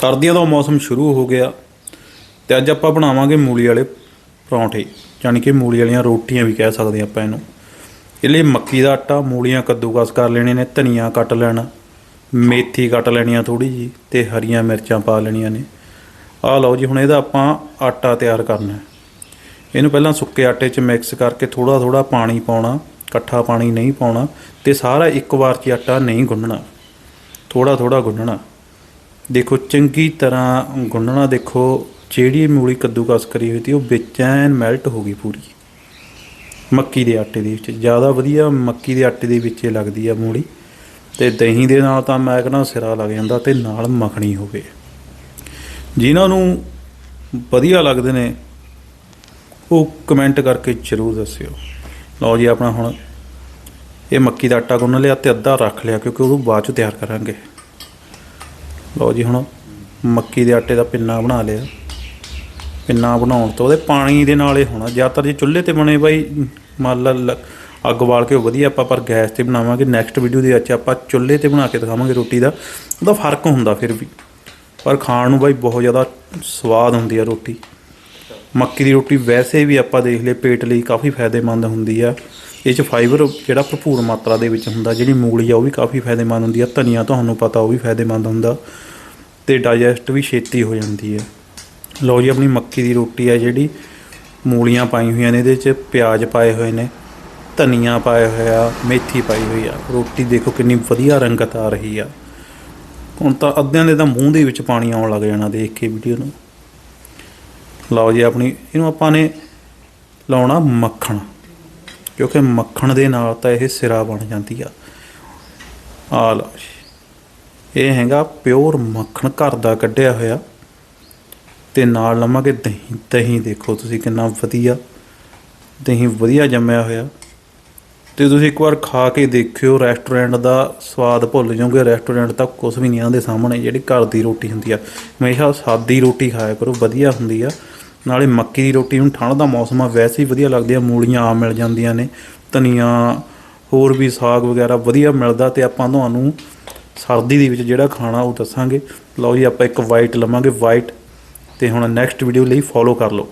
ਸਰਦੀਆਂ ਦਾ ਮੌਸਮ ਸ਼ੁਰੂ ਹੋ ਗਿਆ ਤੇ ਅੱਜ ਆਪਾਂ ਬਣਾਵਾਂਗੇ ਮੂਲੀ ਵਾਲੇ ਪਰੌਂਠੇ ਯਾਨੀ ਕਿ ਮੂਲੀ ਵਾਲੀਆਂ ਰੋਟੀਆਂ ਵੀ ਕਹਿ ਸਕਦੇ ਆਪਾਂ ਇਹਨੂੰ। ਇਹ ਲਈ ਮੱਕੀ ਦਾ ਆਟਾ, ਮੂਲੀਆਂ ਕੱਦੂਕਸ ਕਰ ਲੈਣੇ ਨੇ, ਧਨੀਆ ਕੱਟ ਲੈਣਾ, ਮੇਥੀ ਕੱਟ ਲੈਣੀਆਂ ਆ ਥੋੜੀ ਜੀ ਤੇ ਹਰੀਆਂ ਮਿਰਚਾਂ ਪਾ ਲੈਣੀਆਂ ਨੇ। ਆਹ ਲਓ ਜੀ, ਹੁਣ ਇਹਦਾ ਆਪਾਂ ਆਟਾ ਤਿਆਰ ਕਰਨਾ ਇਹਨੂੰ ਪਹਿਲਾਂ ਸੁੱਕੇ ਆਟੇ 'ਚ ਮਿਕਸ ਕਰਕੇ ਥੋੜਾ ਥੋੜਾ ਪਾਣੀ ਪਾਉਣਾ, ਇਕੱਠਾ ਪਾਣੀ ਨਹੀਂ ਪਾਉਣਾ ਤੇ ਸਾਰਾ ਇੱਕ ਵਾਰ 'ਚ ਆਟਾ ਨਹੀਂ ਗੁੰਨਣਾ। ਥੋੜਾ ਥੋੜਾ ਗੁੰਨਣਾ। ਦੇਖੋ, ਚੰਗੀ ਤਰ੍ਹਾਂ ਗੁੰਨਣਾ ਦੇਖੋ, ਜਿਹੜੀ ਮੂਲੀ ਕੱਦੂਕਸ ਕਰੀ ਹੋਈ ਤੀ, ਉਹ ਵਿੱਚ ਐਨ ਮੈਲਟ ਹੋ ਗਈ ਪੂਰੀ। ਮੱਕੀ ਦੇ ਆਟੇ ਦੇ ਵਿੱਚ। ਜ਼ਿਆਦਾ ਵਧੀਆ ਮੱਕੀ ਦੇ ਆਟੇ ਦੇ ਵਿੱਚ ਹੀ ਲੱਗਦੀ ਆ ਮੂਲੀ। ਤੇ ਦਹੀਂ ਦੇ ਨਾਲ ਤਾਂ ਮੈਂ ਕਹਿੰਦਾ ਸਿਰਾ ਲੱਗ ਜਾਂਦਾ ਤੇ ਨਾਲ ਮੱਖਣੀ ਹੋਵੇ ਜਿਨ੍ਹਾਂ ਨੂੰ ਵਧੀਆ ਲੱਗਦੇ ਨੇ, ਉਹ ਕਮੈਂਟ ਕਰਕੇ ਜ਼ਰੂਰ ਦੱਸਿਓ। ਲਓ ਜੀ, ਆਪਣਾ ਹੁਣ ਇਹ ਮੱਕੀ ਦਾ ਆਟਾ ਗੁੰਨ ਲਿਆ ਤੇ ਅੱਧਾ ਰੱਖ ਲਿਆ, ਕਿਉਂਕਿ ਉਹਨੂੰ ਬਾਅਦ ਚ ਤਿਆਰ ਕਰਾਂਗੇ। ਲਓ ਜੀ ਹੁਣ ਮੱਕੀ ਦੇ ਆਟੇ ਦਾ ਪਿੰਨਾ ਬਣਾ ਲਿਆ। ਪਿੰਨਾ ਬਣਾਉਣ ਤੋਂ ਉਹਦੇ ਪਾਣੀ ਦੇ ਨਾਲ ਹੀ ਹੋਣਾ। ਜ਼ਿਆਦਾਤਰ ਜੇ ਚੁੱਲ੍ਹੇ ਤੇ ਬਣੇ ਬਾਈ, ਮੰਨ ਲਾ ਲ- ਅੱਗ ਬਾਲ ਕੇ ਉਹ ਵਧੀਆ ਆਪਾਂ, ਪਰ ਗੈਸ ਤੇ ਬਣਾਵਾਂਗੇ। ਨੈਕਸਟ ਵੀਡੀਓ ਦੇ ਵਿੱਚ ਆਪਾਂ ਚੁੱਲ੍ਹੇ ਤੇ ਬਣਾ ਕੇ ਦਿਖਾਵਾਂਗੇ ਰੋਟੀ ਦਾ। ਉਹਦਾ ਫ਼ਰਕ ਹੁੰਦਾ ਫਿਰ ਵੀ। ਪਰ ਖਾਣ ਨੂੰ ਬਾਈ ਬਹੁਤ ਜ਼ਿਆਦਾ ਸਵਾਦ ਹੁੰਦੀ ਆ ਰੋਟੀ। ਮੱਕੀ ਦੀ ਰੋਟੀ ਵੈਸੇ ਵੀ ਆਪਾਂ ਦੇਖ ਲਏ ਪੇਟ ਲਈ ਕਾਫੀ ਫਾਇਦੇਮੰਦ ਹੁੰਦੀ ਆ। ਇਹ ਚ ਫਾਈਬਰ ਜਿਹੜਾ ਭਰਪੂਰ ਮਾਤਰਾ ਦੇ ਵਿੱਚ ਹੁੰਦਾ, ਜਿਹੜੀ ਮੂਲੀ ਆ, ਉਹ ਵੀ ਕਾਫੀ ਫਾਇਦੇਮੰਦ ਹੁੰਦੀ ਆ। ਧਨੀਆ ਤੁਹਾਨੂੰ ਪਤਾ ਉਹ ਵੀ ਫਾਇਦੇਮੰਦ ਹੁੰਦਾ ਤੇ ਡਾਈਜੈਸਟ ਵੀ ਛੇਤੀ ਹੋ ਜਾਂਦੀ ਹੈ ਲਓ ਜੀ, ਆਪਣੀ ਮੱਕੀ ਦੀ ਰੋਟੀ ਆ ਜਿਹੜੀ। ਮੂਲੀਆਂ ਪਾਈ ਹੋਈਆਂ ਨੇ, ਇਹਦੇ 'ਚ ਪਿਆਜ਼ ਪਾਏ ਹੋਏ ਨੇ, ਧਨੀਆ ਪਾਇਆ ਹੋਇਆ, ਮੇਥੀ ਪਾਈ ਹੋਈ ਆ। ਰੋਟੀ ਦੇਖੋ ਕਿੰਨੀ ਵਧੀਆ ਰੰਗਤ ਆ ਰਹੀ ਆ। ਹੁਣ ਤਾਂ ਅੱਧਿਆਂ ਦੇ ਤਾਂ ਮੂੰਹ ਦੇ ਵਿੱਚ ਪਾਣੀ ਆਉਣ ਲੱਗ ਜਾਣਾ ਦੇਖ ਕੇ ਵੀਡੀਓ ਨੂੰ। ਲਓ ਜੀ ਆਪਣੀ, ਇਹਨੂੰ ਆਪਾਂ ਨੇ ਲਾਉਣਾ ਮੱਖਣ, ਕਿਉਂਕਿ ਮੱਖਣ ਦੇ ਨਾਲ ਤਾਂ ਇਹ ਸਿਰਾ ਬਣ ਜਾਂਦੀ ਆ। ਆ ਲਓ ਜੀ, ਇਹ ਹੈਗਾ ਪਿਓਰ ਮੱਖਣ, ਘਰ ਦਾ ਕੱਢਿਆ ਹੋਇਆ। ਤੇ ਨਾਲ ਲਵਾਂਗੇ ਦਹੀਂ ਦਹੀਂ ਦੇਖੋ ਤੁਸੀਂ ਕਿੰਨਾ ਵਧੀਆ, ਦਹੀਂ ਵਧੀਆ ਜੰਮਿਆ ਹੋਇਆ। ਤੇ ਤੁਸੀਂ ਇੱਕ ਵਾਰ ਖਾ ਕੇ ਦੇਖਿਓ ਰੈਸਟੋਰੈਂਟ ਦਾ ਸਵਾਦ ਭੁੱਲ ਜਾਓਗੇ ਰੈਸਟੋਰੈਂਟ ਤਾਂ ਕੁਝ ਵੀ ਨਹੀਂ ਆਂਦੇ ਸਾਹਮਣੇ, ਜਿਹੜੀ ਘਰ ਦੀ ਰੋਟੀ ਹੁੰਦੀ ਆ। ਹਮੇਸ਼ਾ ਸਾਦੀ ਰੋਟੀ ਖਾਇਆ ਕਰੋ, ਵਧੀਆ ਹੁੰਦੀ ਆ। ਨਾਲੇ ਮੱਕੀ ਦੀ ਰੋਟੀ ਹੁਣ ਠੰਡ ਦਾ ਮੌਸਮ ਆ, ਵੈਸੇ ਹੀ ਵਧੀਆ ਲੱਗਦੀ ਆ, ਮੂਲੀਆਂ ਆਮ ਮਿਲ ਜਾਂਦੀਆਂ ਨੇ, ਧਨੀਆ, ਹੋਰ ਵੀ ਸਾਗ ਵਗੈਰਾ ਵਧੀਆ ਮਿਲਦਾ ਤੇ ਆਪਾਂ ਤੁਹਾਨੂੰ ਸਰਦੀ ਦੇ ਵਿੱਚ ਜਿਹੜਾ ਖਾਣਾ ਉਹ ਦੱਸਾਂਗੇ। ਲਓ ਜੀ, ਆਪਾਂ ਇੱਕ ਵਾਈਟ ਲਵਾਂਗੇ ਵਾਈਟ ਤੇ ਹੁਣ ਨੈਕਸਟ ਵੀਡੀਓ ਲਈ ਫੋਲੋ ਕਰ ਲਓ।